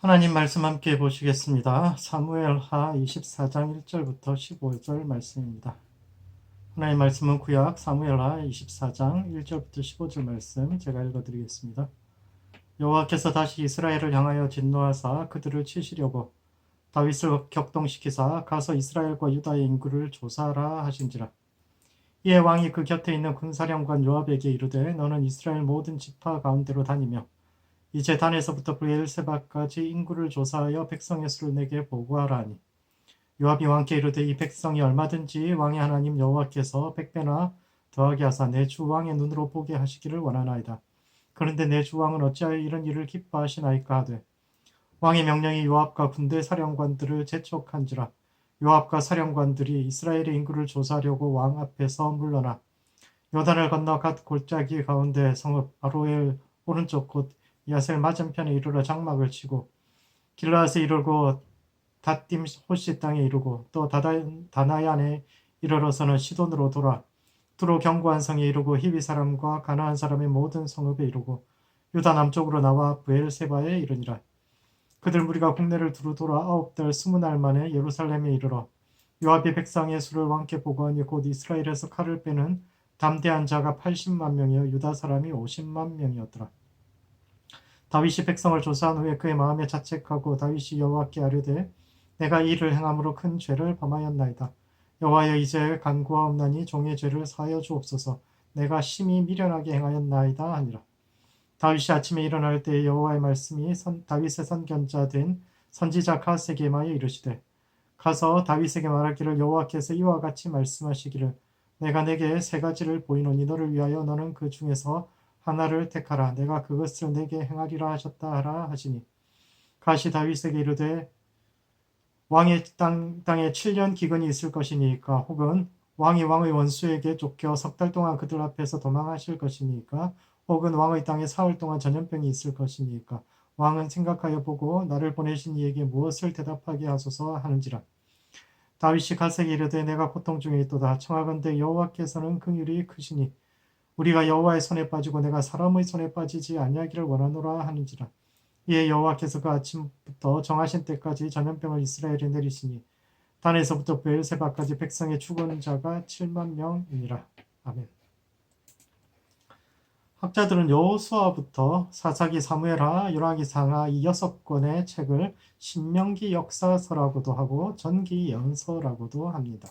하나님 말씀 함께 보시겠습니다. 사무엘하 24장 1절부터 15절 말씀입니다. 하나님 말씀은 구약 사무엘하 24장 1절부터 15절 말씀 제가 읽어드리겠습니다. 여호와께서 다시 이스라엘을 향하여 진노하사 그들을 치시려고 다윗을 격동시키사 가서 이스라엘과 유다의 인구를 조사하라 하신지라. 이에 왕이 그 곁에 있는 군사령관 요압에게 이르되 너는 이스라엘 모든 지파 가운데로 다니며 이제 단에서부터 브엘세바까지 인구를 조사하여 백성의 수를 내게 보고하라 하니 요압이 왕께 이르되 이 백성이 얼마든지 왕의 하나님 여호와께서 백배나 더하게 하사 내 주 왕의 눈으로 보게 하시기를 원하나이다. 그런데 내 주 왕은 어찌하여 이런 일을 기뻐하시나이까 하되 왕의 명령이 요압과 군대 사령관들을 재촉한지라 요압과 사령관들이 이스라엘의 인구를 조사하려고 왕 앞에서 물러나 요단을 건너 갓 골짜기 가운데 성읍 아로엘 오른쪽 곳 야셀 맞은편에 이르러 장막을 치고 길라앗에 이르고 다딤 호시 땅에 이르고 또 다다, 다나얀에 이르러서는 시돈으로 돌아 두로 견고한 성에 이르고 히비 사람과 가나안 사람의 모든 성읍에 이르고 유다 남쪽으로 나와 부엘세바에 이르니라 그들 무리가 국내를 두루 돌아 아홉 달 스무 날 만에 예루살렘에 이르러 요압이 백성의 수를 왕께 보고하니 곧 이스라엘에서 칼을 빼는 담대한 자가 80만 명이요 유다 사람이 50만 명이었더라. 다윗이 백성을 조사한 후에 그의 마음에 자책하고 다윗이 여호와께 아뢰되 내가 이 일을 행함으로 큰 죄를 범하였나이다. 여호와여 이제 간구하옵나니 종의 죄를 사하여 주옵소서. 내가 심히 미련하게 행하였나이다 하니라. 다윗이 아침에 일어날 때 여호와의 말씀이 선, 다윗의 선견자 된 선지자 갓에게 마에 이르시되 가서 다윗에게 말하기를 여호와께서 이와 같이 말씀하시기를 내가 내게 세 가지를 보이노니 너를 위하여 너는 그 중에서 하나를 택하라. 내가 그것을 내게 행하리라 하셨다 하라 하시니. 가시 다윗에게 이르되 왕의 땅, 땅에 7년 기근이 있을 것이니까 혹은 왕이 왕의 원수에게 쫓겨 석 달 동안 그들 앞에서 도망하실 것이니까 혹은 왕의 땅에 사흘 동안 전염병이 있을 것이니까 왕은 생각하여 보고 나를 보내신 이에게 무엇을 대답하게 하소서 하는지라. 다윗이 가세게 이르되 내가 고통 중에 있도다. 청하건대 여호와께서는 긍휼이 크시니 우리가 여호와의 손에 빠지고 내가 사람의 손에 빠지지 아니하기를 원하노라 하는지라 이에 여호와께서 그 아침부터 정하신 때까지 전염병을 이스라엘에 내리시니 단에서부터 베엘세바까지 백성의 죽은 자가 7만 명이니라 아멘. 학자들은 여호수아부터 사사기 사무엘하 열왕기 상하 이 여섯 권의 책을 신명기 역사서라고도 하고 전기 연서라고도 합니다.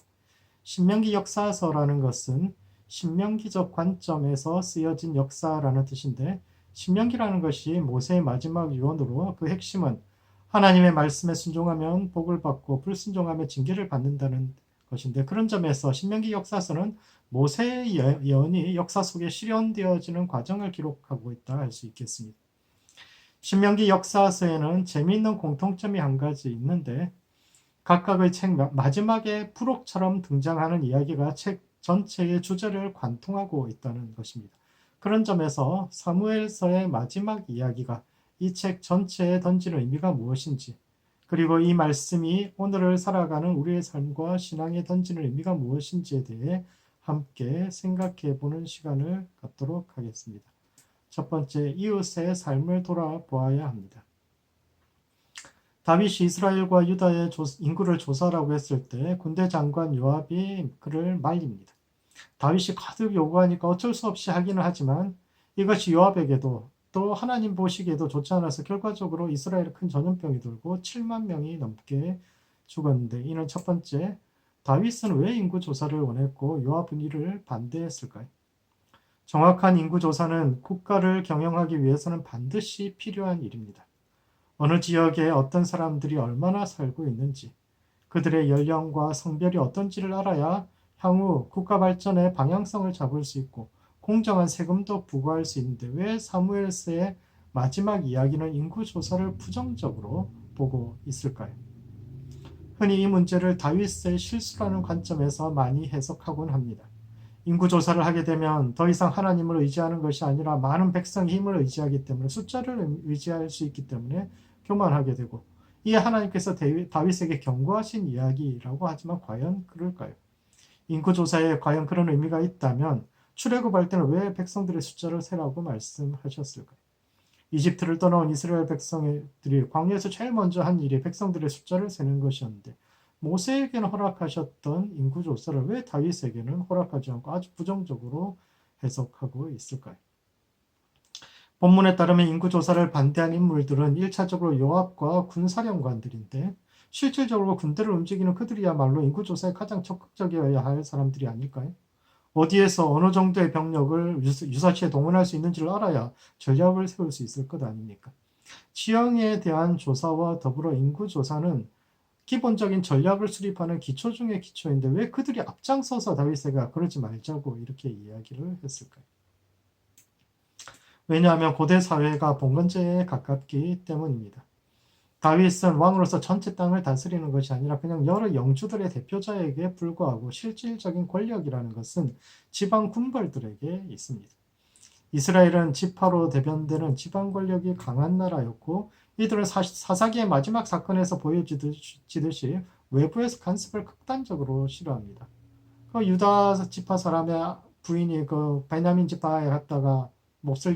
신명기 역사서라는 것은 신명기적 관점에서 쓰여진 역사라는 뜻인데 신명기라는 것이 모세의 마지막 유언으로 그 핵심은 하나님의 말씀에 순종하면 복을 받고 불순종하면 징계를 받는다는 것인데 그런 점에서 신명기 역사서는 모세의 예언이 역사 속에 실현되어지는 과정을 기록하고 있다 할 수 있겠습니다. 신명기 역사서에는 재미있는 공통점이 한 가지 있는데 각각의 책 마지막에 부록처럼 등장하는 이야기가 책 전체의 주제를 관통하고 있다는 것입니다. 그런 점에서 사무엘서의 마지막 이야기가 이 책 전체에 던지는 의미가 무엇인지 그리고 이 말씀이 오늘을 살아가는 우리의 삶과 신앙에 던지는 의미가 무엇인지에 대해 함께 생각해 보는 시간을 갖도록 하겠습니다. 첫 번째, 이웃의 삶을 돌아보아야 합니다. 다윗이 이스라엘과 유다의 인구를 조사라고 했을 때 군대 장관 요압이 그를 말립니다. 다윗이 가득 요구하니까 어쩔 수 없이 하기는 하지만 이것이 요압에게도 또 하나님 보시기에도 좋지 않아서 결과적으로 이스라엘에 큰 전염병이 돌고 7만 명이 넘게 죽었는데 이는 첫 번째 다윗은 왜 인구 조사를 원했고 요압은 이를 반대했을까요? 정확한 인구 조사는 국가를 경영하기 위해서는 반드시 필요한 일입니다. 어느 지역에 어떤 사람들이 얼마나 살고 있는지, 그들의 연령과 성별이 어떤지를 알아야 향후 국가 발전의 방향성을 잡을 수 있고 공정한 세금도 부과할 수 있는데 왜 사무엘서의 마지막 이야기는 인구 조사를 부정적으로 보고 있을까요? 흔히 이 문제를 다윗의 실수라는 관점에서 많이 해석하곤 합니다. 인구 조사를 하게 되면 더 이상 하나님을 의지하는 것이 아니라 많은 백성의 힘을 의지하기 때문에 숫자를 의지할 수 있기 때문에 교만하게 되고 이에 하나님께서 다윗에게 경고하신 이야기라고 하지만 과연 그럴까요? 인구 조사에 과연 그런 의미가 있다면 출애굽할 때는 왜 백성들의 숫자를 세라고 말씀하셨을까요? 이집트를 떠나온 이스라엘 백성들이 광야에서 제일 먼저 한 일이 백성들의 숫자를 세는 것이었는데 모세에게는 허락하셨던 인구 조사를 왜 다윗에게는 허락하지 않고 아주 부정적으로 해석하고 있을까요? 본문에 따르면 인구 조사를 반대한 인물들은 1차적으로 요압과 군사령관들인데 실질적으로 군대를 움직이는 그들이야말로 인구 조사에 가장 적극적이어야 할 사람들이 아닐까요? 어디에서 어느 정도의 병력을 유사시에 동원할 수 있는지를 알아야 전략을 세울 수 있을 것 아닙니까? 지형에 대한 조사와 더불어 인구 조사는 기본적인 전략을 수립하는 기초 중의 기초인데 왜 그들이 앞장서서 다윗에게 그러지 말자고 이렇게 이야기를 했을까요? 왜냐하면 고대 사회가 봉건제에 가깝기 때문입니다. 다윗은 왕으로서 전체 땅을 다스리는 것이 아니라 그냥 여러 영주들의 대표자에게 불과하고 실질적인 권력이라는 것은 지방 군벌들에게 있습니다. 이스라엘은 지파로 대변되는 지방 권력이 강한 나라였고 이들은 사사기의 마지막 사건에서 보여지듯이 외부에서 간섭을 극단적으로 싫어합니다. 그 유다 지파 사람의 부인이 그 베냐민 지파에 갔다가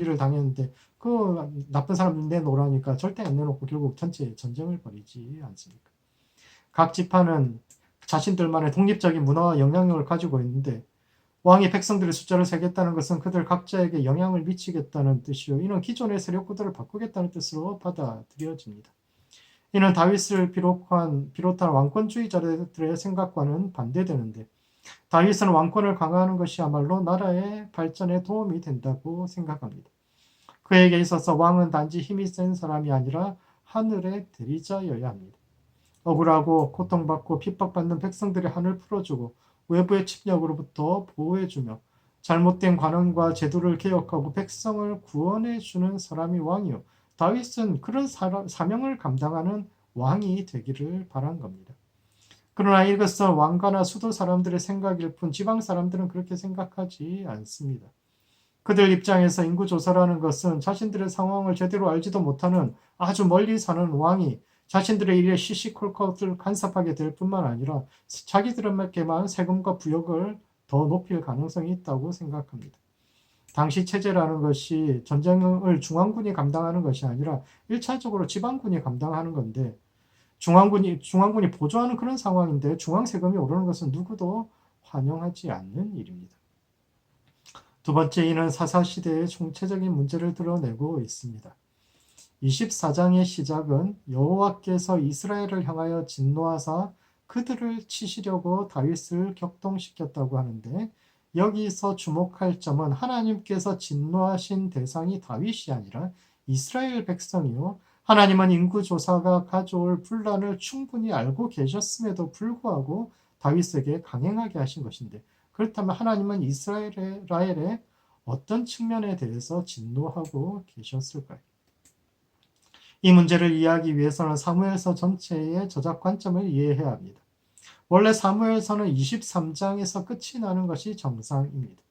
일을 당했는데 그 나쁜 사람 내놓으라니까 절대 안 내놓고 결국 전체 전쟁을 벌이지 않습니까? 각 지파는 자신들만의 독립적인 문화와 영향력을 가지고 있는데 왕이 백성들의 숫자를 세겠다는 것은 그들 각자에게 영향을 미치겠다는 뜻이요. 이는 기존의 세력구들을 바꾸겠다는 뜻으로 받아들여집니다. 이는 다윗을 비롯한, 비롯한 왕권주의자들의 생각과는 반대되는데 다윗은 왕권을 강화하는 것이야말로 나라의 발전에 도움이 된다고 생각합니다. 그에게 있어서 왕은 단지 힘이 센 사람이 아니라 하늘의 대리자여야 합니다. 억울하고 고통받고 핍박받는 백성들의 한을 풀어주고 외부의 침략으로부터 보호해주며 잘못된 관원과 제도를 개혁하고 백성을 구원해주는 사람이 왕이요. 다윗은 그런 사명을 감당하는 왕이 되기를 바란 겁니다. 그러나 이것은 왕가나 수도 사람들의 생각일 뿐 지방 사람들은 그렇게 생각하지 않습니다. 그들 입장에서 인구 조사라는 것은 자신들의 상황을 제대로 알지도 못하는 아주 멀리 사는 왕이 자신들의 일에 시시콜콜을 간섭하게 될 뿐만 아니라 자기들에게만 세금과 부역을 더 높일 가능성이 있다고 생각합니다. 당시 체제라는 것이 전쟁을 중앙군이 감당하는 것이 아니라 1차적으로 지방군이 감당하는 건데 중앙군이 중앙군이 보조하는 그런 상황인데 중앙 세금이 오르는 것은 누구도 환영하지 않는 일입니다. 두 번째 이는 사사 시대의 총체적인 문제를 드러내고 있습니다. 24장의 시작은 여호와께서 이스라엘을 향하여 진노하사 그들을 치시려고 다윗을 격동시켰다고 하는데 여기서 주목할 점은 하나님께서 진노하신 대상이 다윗이 아니라 이스라엘 백성이요 하나님은 인구 조사가 가져올 분란을 충분히 알고 계셨음에도 불구하고 다윗에게 강행하게 하신 것인데 그렇다면 하나님은 이스라엘의 어떤 측면에 대해서 진노하고 계셨을까요? 이 문제를 이해하기 위해서는 사무엘서 전체의 저작 관점을 이해해야 합니다. 원래 사무엘서는 23장에서 끝이 나는 것이 정상입니다.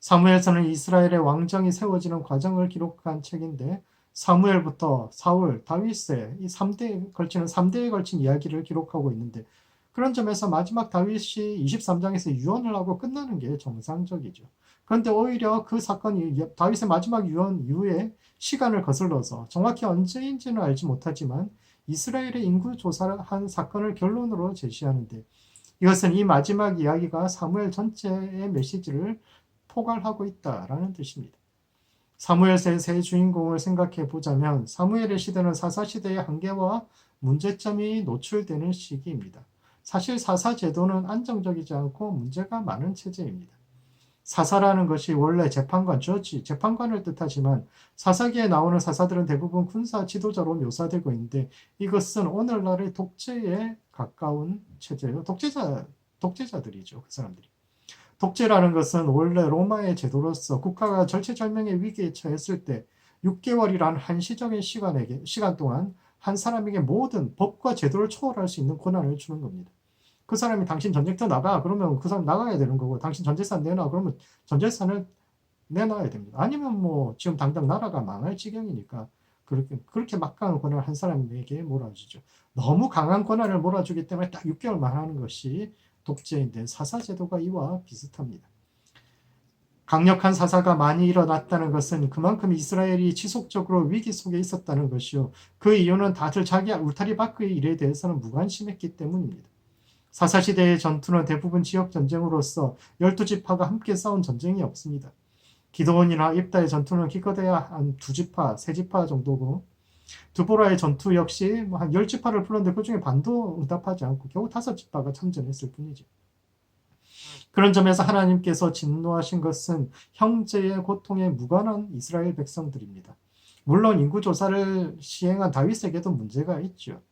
사무엘서는 이스라엘의 왕정이 세워지는 과정을 기록한 책인데 사무엘부터 사울, 다윗의 이 3대에 걸치는 3대에 걸친 이야기를 기록하고 있는데 그런 점에서 마지막 다윗이 23장에서 유언을 하고 끝나는 게 정상적이죠. 그런데 오히려 그 사건이 다윗의 마지막 유언 이후에 시간을 거슬러서 정확히 언제인지는 알지 못하지만 이스라엘의 인구 조사를 한 사건을 결론으로 제시하는데 이것은 이 마지막 이야기가 사무엘 전체의 메시지를 포괄하고 있다라는 뜻입니다. 사무엘서의 세 주인공을 생각해 보자면 사무엘의 시대는 사사 시대의 한계와 문제점이 노출되는 시기입니다. 사실 사사 제도는 안정적이지 않고 문제가 많은 체제입니다. 사사라는 것이 원래 재판관, 저지, 재판관을 뜻하지만 사사기에 나오는 사사들은 대부분 군사 지도자로 묘사되고 있는데 이것은 오늘날의 독재에 가까운 체제예요. 독재자, 독재자들이죠. 그 사람들이. 독재라는 것은 원래 로마의 제도로서 국가가 절체절명의 위기에 처했을 때 6개월이란 한시적인 시간에게, 시간 동안 한 사람에게 모든 법과 제도를 초월할 수 있는 권한을 주는 겁니다. 그 사람이 당신 전쟁터 나가 그러면 그 사람 나가야 되는 거고 당신 전재산 내놔 그러면 전재산을 내놔야 됩니다. 아니면 뭐 지금 당장 나라가 망할 지경이니까 그렇게 그렇게 막강한 권한을 한 사람에게 몰아주죠. 너무 강한 권한을 몰아주기 때문에 딱 6개월만 하는 것이 독재인데 사사제도가 이와 비슷합니다. 강력한 사사가 많이 일어났다는 것은 그만큼 이스라엘이 지속적으로 위기 속에 있었다는 것이요. 그 이유는 다들 자기 울타리 밖의 일에 대해서는 무관심했기 때문입니다. 사사시대의 전투는 대부분 지역 전쟁으로서 열두 지파가 함께 싸운 전쟁이 없습니다. 기도원이나 입다의 전투는 기껏해야 한 두 지파, 세 지파 정도고 두보라의 전투 역시 뭐한열 지파를 풀었는데 그 중에 반도 응답하지 않고 겨우 다섯 지파가 참전했을 뿐이죠. 그런 점에서 하나님께서 진노하신 것은 형제의 고통에 무관한 이스라엘 백성들입니다. 물론 인구 조사를 시행한 다윗에게도 문제가 있죠.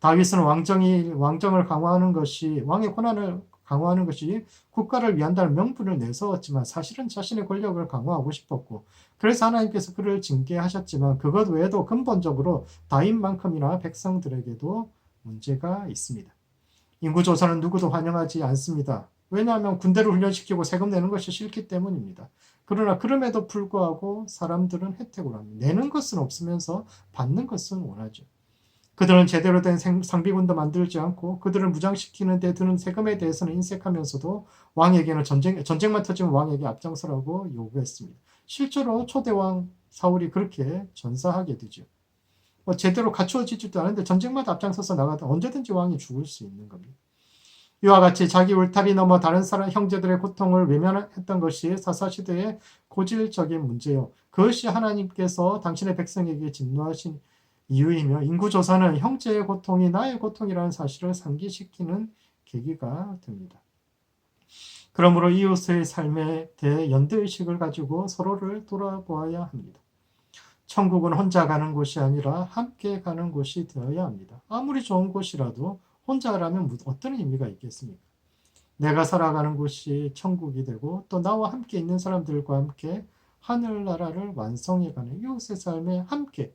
다윗은 왕정이 왕정을 강화하는 것이 왕의 권한을 강화하는 것이 국가를 위한다는 명분을 내세웠지만 사실은 자신의 권력을 강화하고 싶었고 그래서 하나님께서 그를 징계하셨지만 그것 외에도 근본적으로 다윗만큼이나 백성들에게도 문제가 있습니다. 인구 조사는 누구도 환영하지 않습니다. 왜냐하면 군대를 훈련시키고 세금 내는 것이 싫기 때문입니다. 그러나 그럼에도 불구하고 사람들은 혜택을 합니다. 내는 것은 없으면서 받는 것은 원하죠. 그들은 제대로 된 상비군도 만들지 않고 그들을 무장시키는 데 드는 세금에 대해서는 인색하면서도 왕에게는 전쟁, 전쟁만 터지면 왕에게 앞장서라고 요구했습니다. 실제로 초대왕 사울이 그렇게 전사하게 되죠. 뭐 제대로 갖추어지지도 않은데 전쟁마다 앞장서서 나가다 언제든지 왕이 죽을 수 있는 겁니다. 이와 같이 자기 울타리 넘어 다른 사람 형제들의 고통을 외면했던 것이 사사시대의 고질적인 문제요. 그것이 하나님께서 당신의 백성에게 진노하신 이유이며 인구조사는 형제의 고통이 나의 고통이라는 사실을 상기시키는 계기가 됩니다. 그러므로 이웃의 삶에 대해 연대의식을 가지고 서로를 돌아보아야 합니다. 천국은 혼자 가는 곳이 아니라 함께 가는 곳이 되어야 합니다. 아무리 좋은 곳이라도 혼자라면 어떤 의미가 있겠습니까? 내가 살아가는 곳이 천국이 되고 또 나와 함께 있는 사람들과 함께 하늘나라를 완성해가는 이웃의 삶에 함께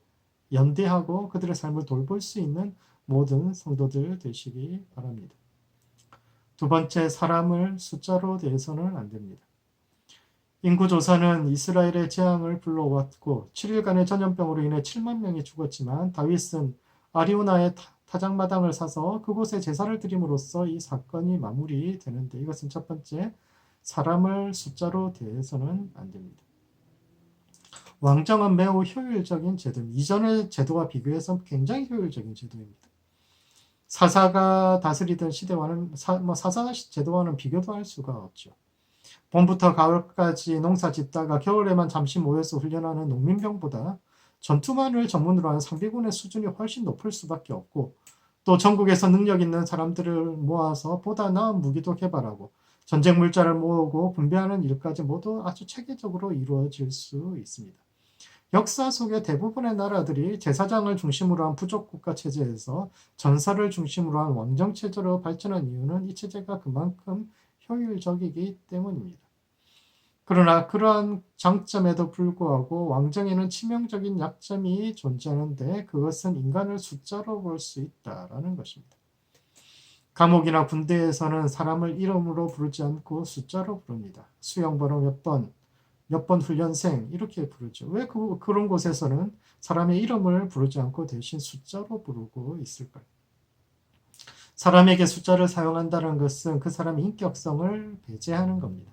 연대하고 그들의 삶을 돌볼 수 있는 모든 성도들 되시기 바랍니다. 두 번째, 사람을 숫자로 대해서는 안 됩니다. 인구조사는 이스라엘의 재앙을 불러왔고 7일간의 전염병으로 인해 7만 명이 죽었지만 다윗은 아리우나의 타작마당을 사서 그곳에 제사를 드림으로써 이 사건이 마무리되는데 이것은 첫 번째 사람을 숫자로 대해서는 안 됩니다. 왕정은 매우 효율적인 제도입니다. 이전의 제도와 비교해서 굉장히 효율적인 제도입니다. 사사가 다스리던 시대와는 사, 뭐 사사 제도와는 비교도 할 수가 없죠. 봄부터 가을까지 농사 짓다가 겨울에만 잠시 모여서 훈련하는 농민병보다 전투만을 전문으로 하는 상비군의 수준이 훨씬 높을 수밖에 없고 또 전국에서 능력 있는 사람들을 모아서 보다 나은 무기도 개발하고 전쟁 물자를 모으고 분배하는 일까지 모두 아주 체계적으로 이루어질 수 있습니다. 역사 속의 대부분의 나라들이 제사장을 중심으로 한 부족 국가 체제에서 전사를 중심으로 한 왕정 체제로 발전한 이유는 이 체제가 그만큼 효율적이기 때문입니다. 그러나 그러한 장점에도 불구하고 왕정에는 치명적인 약점이 존재하는데 그것은 인간을 숫자로 볼 수 있다라는 것입니다. 감옥이나 군대에서는 사람을 이름으로 부르지 않고 숫자로 부릅니다. 수영번호 몇 번, 몇 번 훈련생 이렇게 부르죠. 왜 그, 그런 곳에서는 사람의 이름을 부르지 않고 대신 숫자로 부르고 있을까요? 사람에게 숫자를 사용한다는 것은 그 사람의 인격성을 배제하는 겁니다.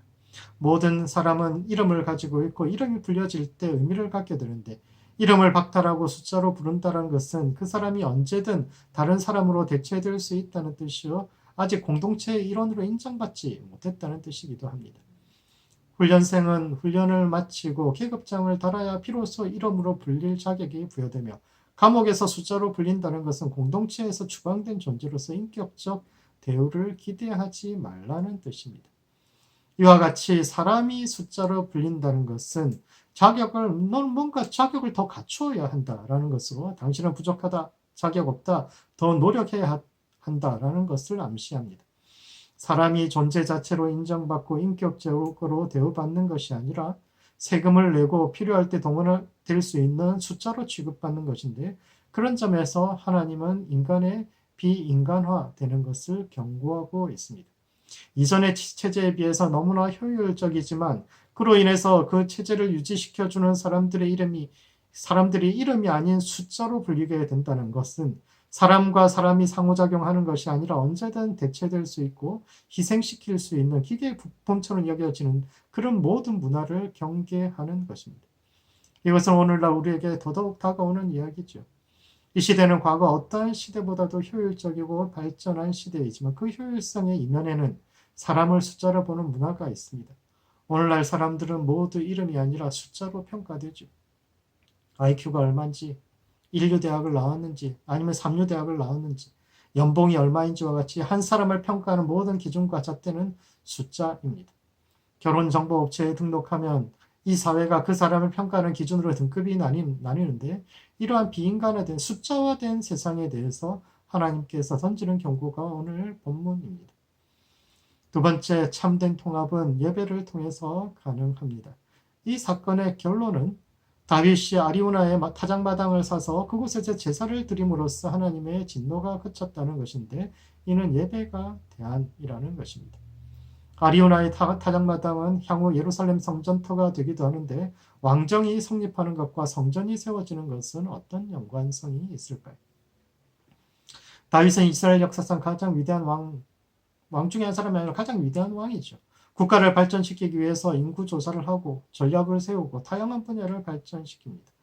모든 사람은 이름을 가지고 있고 이름이 불려질 때 의미를 갖게 되는데 이름을 박탈하고 숫자로 부른다는 것은 그 사람이 언제든 다른 사람으로 대체될 수 있다는 뜻이요. 아직 공동체의 일원으로 인정받지 못했다는 뜻이기도 합니다. 훈련생은 훈련을 마치고 계급장을 달아야 비로소 이름으로 불릴 자격이 부여되며 감옥에서 숫자로 불린다는 것은 공동체에서 추방된 존재로서 인격적 대우를 기대하지 말라는 뜻입니다. 이와 같이 사람이 숫자로 불린다는 것은 자격을 넌 뭔가 자격을 더 갖추어야 한다라는 것으로 당신은 부족하다, 자격 없다, 더 노력해야 한다라는 것을 암시합니다. 사람이 존재 자체로 인정받고 인격적으로 대우받는 것이 아니라 세금을 내고 필요할 때 동원을 될 수 있는 숫자로 취급받는 것인데 그런 점에서 하나님은 인간의 비인간화 되는 것을 경고하고 있습니다. 이전의 체제에 비해서 너무나 효율적이지만 그로 인해서 그 체제를 유지시켜주는 사람들의 이름이 사람들이 이름이 아닌 숫자로 불리게 된다는 것은 사람과 사람이 상호작용하는 것이 아니라 언제든 대체될 수 있고 희생시킬 수 있는 기계의 부품처럼 여겨지는 그런 모든 문화를 경계하는 것입니다. 이것은 오늘날 우리에게 더더욱 다가오는 이야기죠. 이 시대는 과거 어떠한 시대보다도 효율적이고 발전한 시대이지만 그 효율성의 이면에는 사람을 숫자로 보는 문화가 있습니다. 오늘날 사람들은 모두 이름이 아니라 숫자로 평가되죠. IQ가 얼마인지, 인류대학을 나왔는지, 아니면 삼류 대학을 나왔는지, 연봉이 얼마인지와 같이 한 사람을 평가하는 모든 기준과 잣대는 숫자입니다. 결혼정보업체에 등록하면 이 사회가 그 사람을 평가하는 기준으로 등급이 나뉘, 나뉘는데 이러한 비인간화된 숫자화된 세상에 대해서 하나님께서 던지는 경고가 오늘 본문입니다. 두 번째 참된 통합은 예배를 통해서 가능합니다. 이 사건의 결론은 다윗이 아리우나의 타작마당을 사서 그곳에서 제사를 드림으로써 하나님의 진노가 그쳤다는 것인데 이는 예배가 대안이라는 것입니다. 아리우나의 타작마당은 향후 예루살렘 성전터가 되기도 하는데 왕정이 성립하는 것과 성전이 세워지는 것은 어떤 연관성이 있을까요? 다윗은 이스라엘 역사상 가장 위대한 왕, 왕 중에 한 사람이 아니라 가장 위대한 왕이죠. 국가를 발전시키기 위해서 인구 조사를 하고 전략을 세우고 다양한 분야를 발전시킵니다.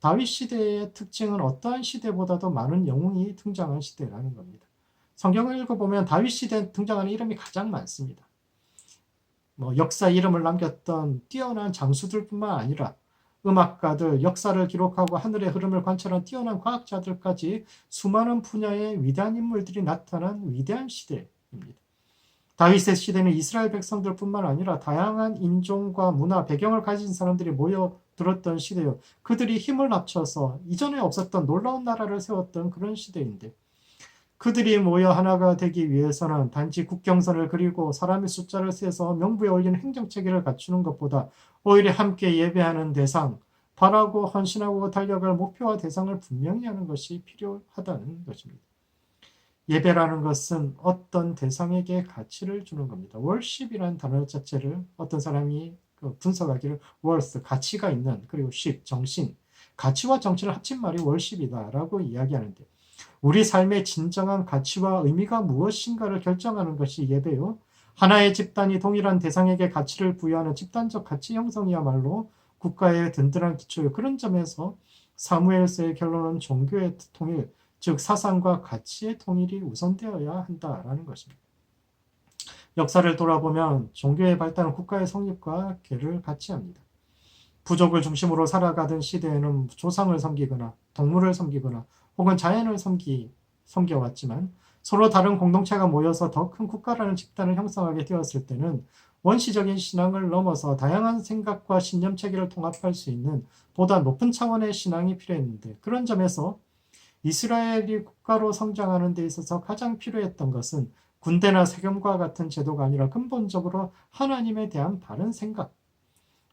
다윗 시대의 특징은 어떠한 시대보다도 많은 영웅이 등장한 시대라는 겁니다. 성경을 읽어보면 다윗 시대에 등장하는 이름이 가장 많습니다. 뭐 역사 이름을 남겼던 뛰어난 장수들뿐만 아니라 음악가들, 역사를 기록하고 하늘의 흐름을 관찰한 뛰어난 과학자들까지 수많은 분야의 위대한 인물들이 나타난 위대한 시대입니다. 다윗의 시대는 이스라엘 백성들뿐만 아니라 다양한 인종과 문화, 배경을 가진 사람들이 모여 들었던 시대요. 그들이 힘을 합쳐서 이전에 없었던 놀라운 나라를 세웠던 그런 시대인데 그들이 모여 하나가 되기 위해서는 단지 국경선을 그리고 사람의 숫자를 세서 명부에 올리는 행정체계를 갖추는 것보다 오히려 함께 예배하는 대상, 바라고 헌신하고 달려갈 목표와 대상을 분명히 하는 것이 필요하다는 것입니다. 예배라는 것은 어떤 대상에게 가치를 주는 겁니다. 월십이라는 단어 자체를 어떤 사람이 그 분석하기를 worth, 가치가 있는, 그리고 ship, 정신, 가치와 정신을 합친 말이 월십이다라고 이야기하는데 우리 삶의 진정한 가치와 의미가 무엇인가를 결정하는 것이 예배요. 하나의 집단이 동일한 대상에게 가치를 부여하는 집단적 가치 형성이야말로 국가의 든든한 기초요. 그런 점에서 사무엘서의 결론은 종교의 통일, 즉 사상과 가치의 통일이 우선되어야 한다라는 것입니다. 역사를 돌아보면 종교의 발달은 국가의 성립과 괴를 같이 합니다. 부족을 중심으로 살아가던 시대에는 조상을 섬기거나 동물을 섬기거나 혹은 자연을 섬기, 섬겨왔지만 서로 다른 공동체가 모여서 더 큰 국가라는 집단을 형성하게 되었을 때는 원시적인 신앙을 넘어서 다양한 생각과 신념 체계를 통합할 수 있는 보다 높은 차원의 신앙이 필요했는데 그런 점에서 이스라엘이 국가로 성장하는 데 있어서 가장 필요했던 것은 군대나 세금과 같은 제도가 아니라 근본적으로 하나님에 대한 바른 생각,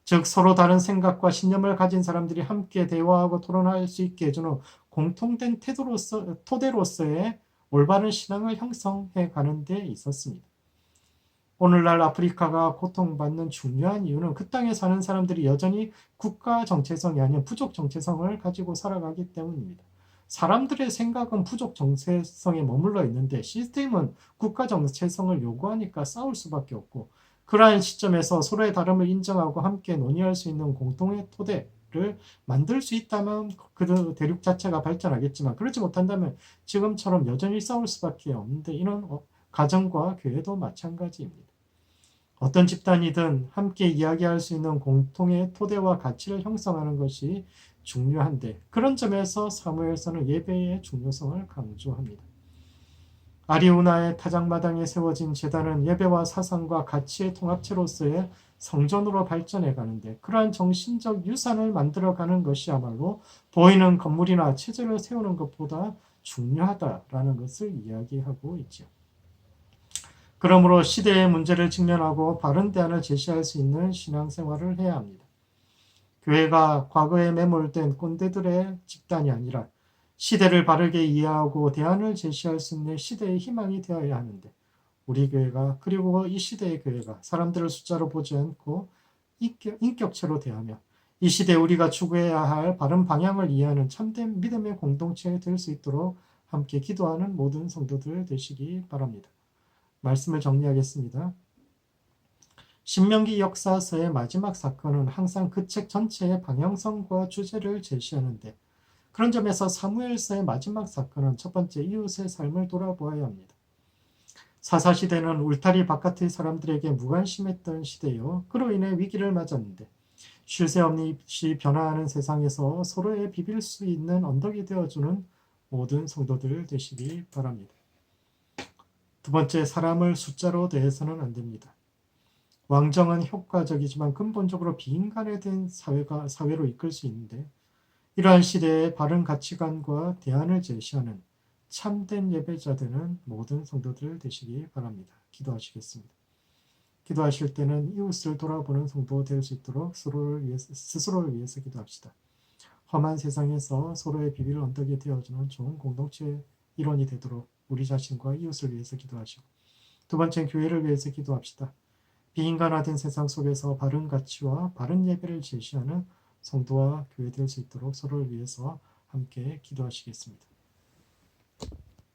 즉 서로 다른 생각과 신념을 가진 사람들이 함께 대화하고 토론할 수 있게 해주는 공통된 태도로서, 토대로서의 올바른 신앙을 형성해 가는 데 있었습니다. 오늘날 아프리카가 고통받는 중요한 이유는 그 땅에 사는 사람들이 여전히 국가 정체성이 아닌 부족 정체성을 가지고 살아가기 때문입니다. 사람들의 생각은 부족 정체성에 머물러 있는데 시스템은 국가 정체성을 요구하니까 싸울 수밖에 없고 그러한 시점에서 서로의 다름을 인정하고 함께 논의할 수 있는 공통의 토대 를 만들 수 있다면 그 대륙 자체가 발전하겠지만 그렇지 못한다면 지금처럼 여전히 싸울 수밖에 없는데 이런 어, 가정과 교회도 마찬가지입니다. 어떤 집단이든 함께 이야기할 수 있는 공통의 토대와 가치를 형성하는 것이 중요한데 그런 점에서 사무엘서는 예배의 중요성을 강조합니다. 아리우나의 타작마당에 세워진 재단은 예배와 사상과 가치의 통합체로서의 성전으로 발전해 가는데 그러한 정신적 유산을 만들어 가는 것이야말로 보이는 건물이나 체제를 세우는 것보다 중요하다라는 것을 이야기하고 있죠. 그러므로 시대의 문제를 직면하고 바른 대안을 제시할 수 있는 신앙생활을 해야 합니다. 교회가 과거에 매몰된 꼰대들의 집단이 아니라 시대를 바르게 이해하고 대안을 제시할 수 있는 시대의 희망이 되어야 하는데 우리 교회가 그리고 이 시대의 교회가 사람들을 숫자로 보지 않고 인격, 인격체로 대하며 이 시대에 우리가 추구해야 할 바른 방향을 이해하는 참된 믿음의 공동체 될 수 있도록 함께 기도하는 모든 성도들 되시기 바랍니다. 말씀을 정리하겠습니다. 신명기 역사서의 마지막 사건은 항상 그 책 전체의 방향성과 주제를 제시하는데 그런 점에서 사무엘서의 마지막 사건은 첫 번째 이웃의 삶을 돌아보아야 합니다. 사사시대는 울타리 바깥의 사람들에게 무관심했던 시대요. 그로 인해 위기를 맞았는데 쉴 새 없이 변화하는 세상에서 서로의 비빌 수 있는 언덕이 되어주는 모든 성도들 되시기 바랍니다. 두 번째, 사람을 숫자로 대해서는 안 됩니다. 왕정은 효과적이지만 근본적으로 비인간화된 사회가 사회로 이끌 수 있는데 이러한 시대의 바른 가치관과 대안을 제시하는 참된 예배자들은 모든 성도들 되시기 바랍니다. 기도하시겠습니다. 기도하실 때는 이웃을 돌아보는 성도 될 수 있도록 서로를 위해서, 스스로를 위해서 기도합시다. 험한 세상에서 서로의 비빌 언덕이 되어주는 좋은 공동체 일원이 되도록 우리 자신과 이웃을 위해서 기도하시고 두 번째는 교회를 위해서 기도합시다. 비인간화된 세상 속에서 바른 가치와 바른 예배를 제시하는 성도와 교회 될 수 있도록 서로를 위해서 함께 기도하시겠습니다.